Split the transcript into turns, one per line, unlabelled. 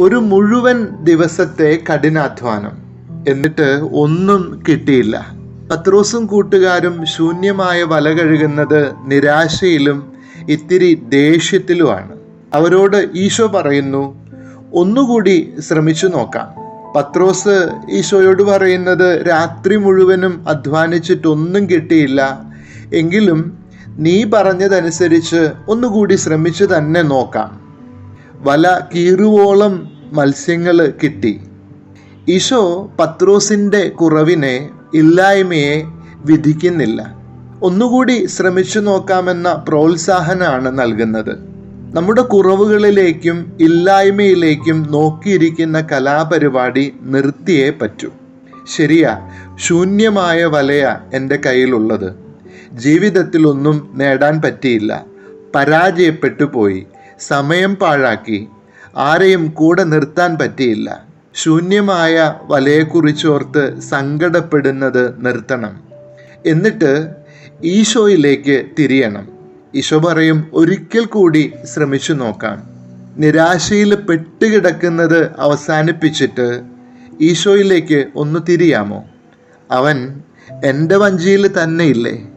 ഒരു മുഴുവൻ ദിവസത്തെ കഠിനാധ്വാനം. എന്നിട്ട് ഒന്നും കിട്ടിയില്ല. പത്രോസും കൂട്ടുകാരും ശൂന്യമായ വല കഴുകുന്നത് നിരാശയിലും ഇത്തിരി ദേഷ്യത്തിലുമാണ്. അവരോട് ഈശോ പറയുന്നു ഒന്നുകൂടി ശ്രമിച്ചു നോക്കാം. പത്രോസ് ഈശോയോട് പറയുന്നത് രാത്രി മുഴുവനും അധ്വാനിച്ചിട്ടൊന്നും കിട്ടിയില്ല. എങ്കിലും നീ പറഞ്ഞതനുസരിച്ച് ഒന്നുകൂടി ശ്രമിച്ചു തന്നെ നോക്കാം. വല കീറുവോളം മത്സ്യങ്ങൾ കിട്ടി. ഈശോ പത്രോസിന്റെ കുറവിനെ ഇല്ലായ്മയെ വിധിക്കുന്നില്ല. ഒന്നുകൂടി ശ്രമിച്ചു നോക്കാമെന്ന പ്രോത്സാഹനമാണ് നൽകുന്നത്. നമ്മുടെ കുറവുകളിലേക്കും ഇല്ലായ്മയിലേക്കും നോക്കിയിരിക്കുന്ന കലാപരിപാടി നിർത്തിയേ പറ്റൂ. ശരിയാ ശൂന്യമായ വലയ എന്റെ കയ്യിലുള്ളത്. ജീവിതത്തിലൊന്നും നേടാൻ പറ്റിയില്ല. പരാജയപ്പെട്ടു പോയി. സമയം പാഴാക്കി. ആരെയും കൂടെ നിർത്താൻ പറ്റിയില്ല. ശൂന്യമായ വലയെക്കുറിച്ചോർത്ത് സങ്കടപ്പെടുന്നത് നിർത്തണം. എന്നിട്ട് ഈശോയിലേക്ക് തിരിയണം. ഈശോ പറയും ഒരിക്കൽ കൂടി ശ്രമിച്ചു നോക്കാം. നിരാശയിൽ പെട്ടുകിടക്കുന്നത് അവസാനിപ്പിച്ചിട്ട് ഈശോയിലേക്ക് ഒന്ന് തിരിയാമോ? അവൻ എന്റെ വഞ്ചിയിൽ തന്നെ ഇല്ലേ